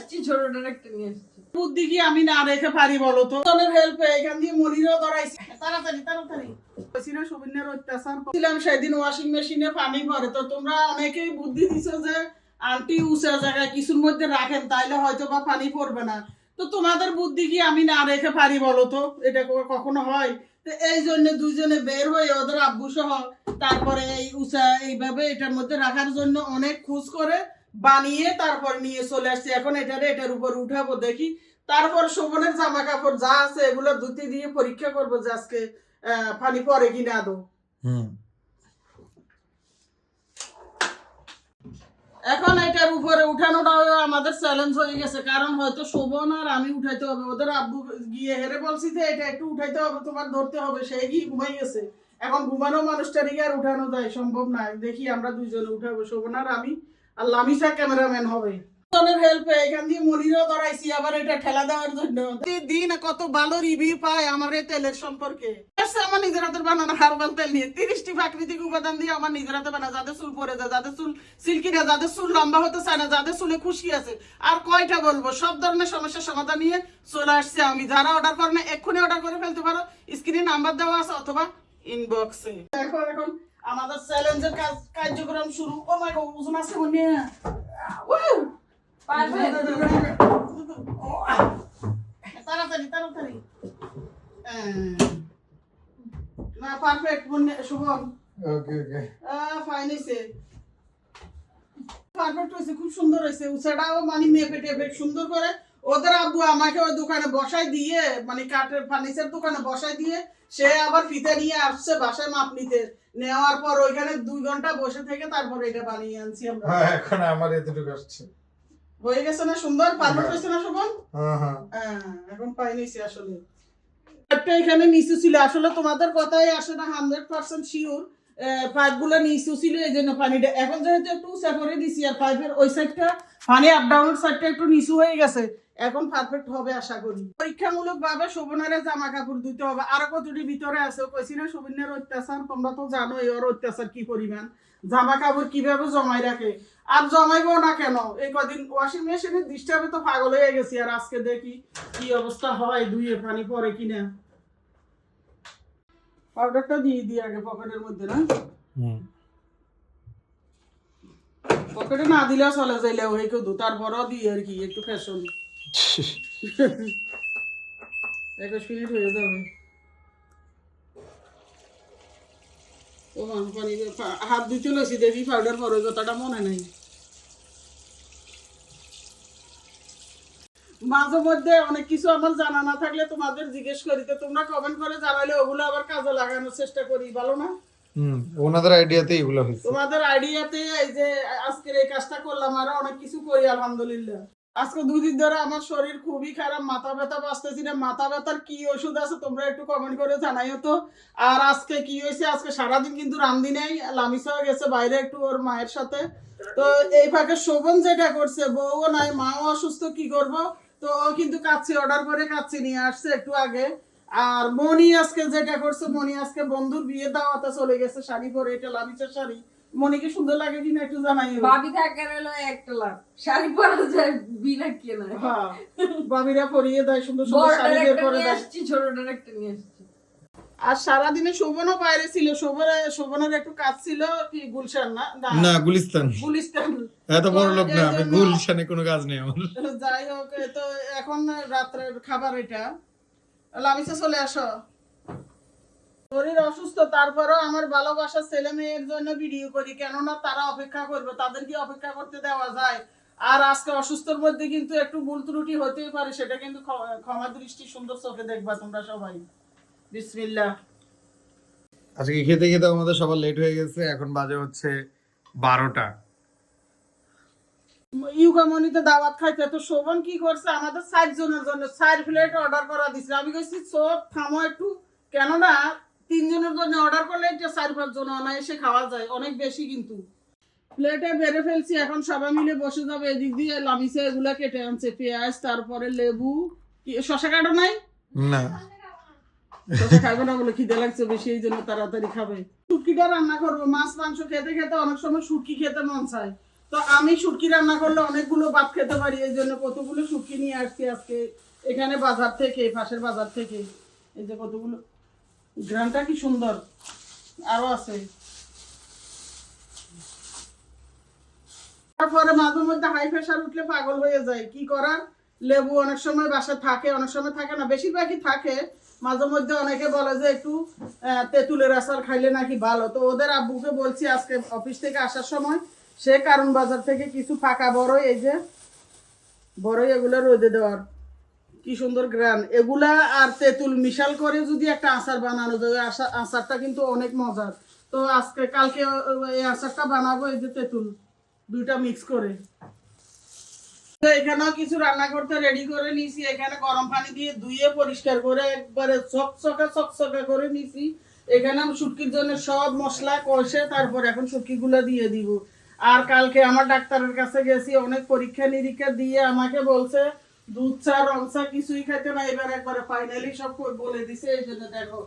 আসছি ছোটটার একটা নিয়ে আসছি। বুদ্ধি কি আমি না রেখে পারি বলো তো? হেল্প এখান দিয়ে মনিরও ধরাইছি। তাড়াতাড়ি তাড়াতাড়ি। বলছি সুবিনের অত্যাচার ছিলাম সেদিন ওয়াশিং মেশিনে পানি ভরে। তো তোমরা অনেকেই বুদ্ধি দিছো যে আন্টি উঁচা জায়গায় কিছুর মধ্যে রাখেন তাইলে হয়তো বা পানি পড়বে না। তো তোমাদের বুদ্ধি কি আমি না রেখে পারি বলো তো? এটা কখনো হয়? তো এই জন্য দুইজনে বের হয়ে ওদের আব্বু সহ তারপরে এই উষা এইভাবে এটার মধ্যে রাখার জন্য অনেক খোঁজ করে বানিয়ে তারপর নিয়ে চলে আসছি। এখন এটারে এটার উপর উঠাবো দেখি। তারপর শোভনের জামা কাপড় যা আছে এগুলো ধুতে দিয়ে পরীক্ষা করব যে আজকে পানি পরে কিনা আদৌ। এখন এটার উপরে উঠানোটাও আমাদের চ্যালেঞ্জ হয়ে গেছে। কারণ হয়তো শোভন আর আমি উঠাইতে হবে। ওদের আব্বু গিয়ে হেরে বলছি যে এটা একটু উঠাইতে হবে তোমার ধরতে হবে। সে গিয়ে ঘুমাই গেছে। এখন ঘুমানো মানুষটারই আর উঠানো যায় সম্ভব নয় দেখি আমরা দুইজনে উঠাবো শোভন আর আমি। আর লামিসা ক্যামেরাম্যান হবে। যাদের চুল লম্বা না, যাদের চুলে খুশি আছে। আর কয়টা বলব? সব ধরনের সমস্যার সমাধান নিয়ে চলে আসছে আমি। যারা অর্ডার করে না, এক্ষুনি অর্ডার করে ফেলতে পারো। স্ক্রিনে নাম্বার দেওয়া আছে অথবা ইনবক্সে এখন এখন আমাদের চ্যালেঞ্জের কাজ কার্যক্রম শুরু। ও মাই গড ওজন আছে মনে পারবে? তাড়াতাড়ি তাড়াতাড়ি। আহ, না perfect Shubham okay okay fine হয়েছে পারফেক্ট হয়েছে খুব সুন্দর হয়েছে উচাটাও মানে মেপে টেপে সুন্দর করে ওদের আব্বু আমাকে ওই দোকানে বসাই দিয়ে মানে কাঠের ফার্নিচার দোকানে বসাই দিয়ে সে আবার ফিতে নিয়ে আসছে বাসায় মাপ নিতে। নেওয়ার পর ওইখানে দুই ঘণ্টা বসে থেকে তারপর এটা বানিয়ে আনছি আমরা। হ্যাঁ এখন আমার এতটুকু আসছে। হয়ে গেছে না সুন্দর? পারফেক্ট হয়েছে না শুভম হ্যাঁ হ্যাঁ। হ্যাঁ, এখন পাই নিছি আসলে। একটা এখানে নিচু ছিল। আসলে তোমাদের কথাই আসে না হান্ড্রেড পার্সেন্ট শিওর পাইপগুলো নিচু ছিল, এই জন্য পানিটা এখন যেহেতু একটু দিছি, আর পাইপের ওই সাইডটা পানি আপ সাইডটা একটু নিচু হয়ে গেছে, এখন পারফেক্ট হবে আশা করি। পরীক্ষামূলক ভাবে শোভনারে জামা কাপড় হবে, আর কতটি ভিতরে আছে? কইছি না, শোভনের অত্যাচার, তোমরা তো জানো ওর অত্যাচার কি পরিমাণ। জামা কাপড় কীভাবে জমাই রাখে? আর জমাইবো না কেন? এই কদিন ওয়াশিং মেশিনের ডিস্টার্বে তো পাগল হয়ে গেছি, আর আজকে দেখি কি অবস্থা হয় দুইয়ে পানি পরে কিনা। পাউডারটা দিয়ে দিই আগে পকেটের মধ্যে না? পকেটে না দিলে চলে যাইলে ওই কেউ তারপরও দিই আর কি একটু ফ্যাশন। একুশ মিনিট হয়ে যাবে। ও পানি হাত দিয়ে চলেছি দেখি পাউডার পরে কথাটা মনে নেই। মাঝে মধ্যে অনেক কিছু আমার জানা না থাকলে তোমাদের জিজ্ঞেস করি। তো তোমরা কমেন্ট করে জানাইলে ওগুলো আবার কাজে লাগানোর চেষ্টা করি ভালো না? হুম ওনাদের আইডিয়াতে এগুলো হয়েছে। তোমাদের আইডিয়াতে এই যে আজকের এই কাজটা করলাম আরও অনেক কিছু করি আলহামদুলিল্লাহ। আজকে দুদিন ধরে আমার শরীর খুবই খারাপ মাথা ব্যথা বাঁচতেছি না। মাথা ব্যথার কি ওষুধ আছে তোমরা একটু কমেন্ট করে জানাইও তো। আর আজকে কি হয়েছে? আজকে সারাদিন কিন্তু রান্দি নেই লামিসা গেছে বাইরে একটু ওর মায়ের সাথে। তো এই ফাঁকে শোভন যেটা করছে বউও নাই মাও অসুস্থ কি করব? তো ও কিন্তু কাচ্ছি অর্ডার করে কাচ্ছি নিয়ে আসছে একটু আগে। আর মনি আজকে যেটা করছে মনি আজকে বন্ধুর বিয়ে দাওয়াতে চলে গেছে শাড়ি পরে এটা লামিচার শাড়ি। মনিকে সুন্দর লাগে কিনা একটু জানাই ভাবি থাকার হলো একটা লাভ। শাড়ি পরা যায় বিনা কেনা হ্যাঁ বাবিরা পরিয়ে দেয় সুন্দর সুন্দর শাড়ি বের করে দেয়। ছোটটার একটা নিয়ে আসছি। আর সারাদিনে শোভনও বাইরে ছিল শোভনের শোভনের একটু কাজ ছিল কি গুলশান না? না গুলিস্তান। গুলিস্তান। এত বড় লোক না আমি গুলশানে কোনো কাজ নেই আমার। যাই হোক তো এখন রাত্রের খাবার এটা। লামিসা চলে আসো। শরীর অসুস্থ তারপরেও আমার ভালোবাসার ছেলে মেয়ের জন্য ভিডিও করি কেননা তারা অপেক্ষা করবে তাদের কি অপেক্ষা করতে দেওয়া যায়। আর আজকে অসুস্থর মধ্যে কিন্তু একটু ভুল ত্রুটি হতেই পারে সেটা কিন্তু ক্ষমা দৃষ্টি সুন্দর চোখে দেখবা তোমরা সবাই। বিসমিল্লাহ। আজকে খেতে খেতে আমাদের সবার লেট হয়ে গেছে এখন বাজে হচ্ছে বারোটা। ইউকামনিতে দাওয়াত খাইতে তো শোভন কি করছে? আমাদের জনের জন্য ষাট প্লেট অর্ডার করা আমি কইছি থামো একটু। কেননা তিনজনের জন্য অর্ডার করলে এটা চার পাঁচ জন অনায়াসে খাওয়া যায় অনেক বেশি কিন্তু। প্লেটে বেড়ে ফেলছি এখন সবাই মিলে বসে যাবে এদিক দিয়ে। লামিসে এগুলা কেটে আনছে পেঁয়াজ তারপরে লেবু শশা কাটো নাই? না। খাবে না বলে খিদে লাগছে বেশি, এই জন্য তাড়াতাড়ি খাবে। শুটকিটা রান্না করব, মাছ, মাংস খেতে খেতে অনেক সময় শুটকি খেতে মন চায়। তো আমি শুটকি রান্না করলে অনেকগুলো ভাত খেতে পারি, এই জন্য কতগুলো শুটকি নিয়ে আসছি আজকে, এখানে বাজার থেকে, পাশের বাজার থেকে। এই যে কতগুলো গ্রানটা কি সুন্দর, আরও আছে। তারপরে মাঝে মধ্যে হাই প্রেশার উঠলে পাগল হয়ে যায়, কি করার? লেবু অনেক সময় বাসা থাকে, অনেক সময় থাকে না, বেশিরভাগই থাকে মাঝে মধ্যে অনেকে বলে যে একটু তেঁতুলের আচার খাইলে নাকি ভালো। তো ওদের আব্বুকে বলছি আজকে অফিস থেকে আসার সময়, সে কারণ বাজার থেকে কিছু ফাঁকা বড়ই, এই যে বড়ই এগুলো রোদে দেওয়ার। কি সুন্দর গ্রান। এগুলা আর তেঁতুল মিশাল করে যদি একটা আচার বানানো যায় আচারটা কিন্তু অনেক মজার। তো আজকে কালকে এই আচারটা বানাবো, এই যে তেঁতুল। দুইটা মিক্স করে। তো এখানেও কিছু রান্না করতে রেডি করে নিয়েছি। এখানে গরম পানি দিয়ে ধুয়ে পরিষ্কার করে একবারে চকচকা চকচকা করে নিয়েছি। এখানে আমি শুটকির জন্য সব মশলা কষে তারপর এখন শুটকিগুলো দিয়ে দিব। আর কালকে আমার ডাক্তারের কাছে গেছি, অনেক পরীক্ষা নিরীক্ষা দিয়ে আমাকে বলছে, দুধ চা, রং চা কিছুই খাইতে না। এবার একবারে ফাইনালি সব বলে দিছে, এই জন্য দেখো,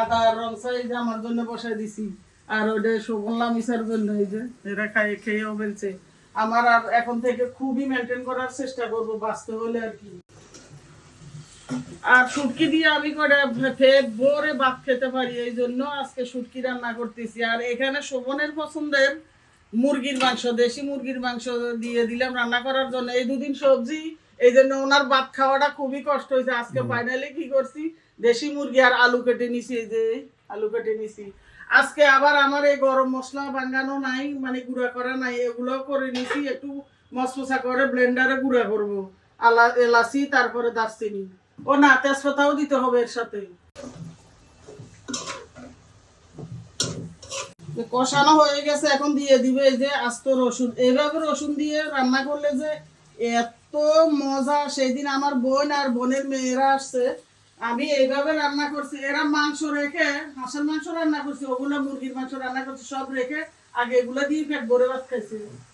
আদা আর রং চা এই যে আমার জন্য বসাই দিছি। আর ওটা শোভনলাম ইসার জন্য এই যে, এরা খাই খেয়েও বলছে আমার আর এখন থেকে খুবই মেনটেন করার চেষ্টা করব বাঁচতে হলে আর কি। আর শুটকি দিয়ে আমি করে পেট ভরে ভাত খেতে পারি এই জন্য আজকে শুটকি রান্না করতেছি। আর এখানে শোভনের পছন্দের মুরগির মাংস দেশি মুরগির মাংস দিয়ে দিলাম রান্না করার জন্য। এই দুদিন সবজি এই জন্য ওনার ভাত খাওয়াটা খুবই কষ্ট হয়েছে। আজকে ফাইনালি কি করছি দেশি মুরগি আর আলু কেটে নিছি এই যে আলু কেটে নিছি। আজকে আবার আমার এই গরম মশলা বাঙ্গানো নাই মানে গুঁড়া করা নাই এগুলো করে নিছি, একটু মশমশা করে ব্লেন্ডারে গুঁড়া করব। আলা, এলাচি, তারপরে দারচিনি। ও না, তেজপাতাও দিতে হবে এর সাথে। কষানো হয়ে গেছে, এখন দিয়ে দিবে যে আস্ত রসুন। এইভাবে রসুন দিয়ে রান্না করলে যে এত মজা, সেদিন আমার বোন আর বোনের মেয়েরা আসছে আমি এইভাবে রান্না করছি, এরা মাংস রেখে, হাঁসের মাংস রান্না করছি, ওগুলো মুরগির মাংস রান্না করছি, সব রেখে আগে এগুলো দিয়ে পেট ভরে ভাত খাইছি।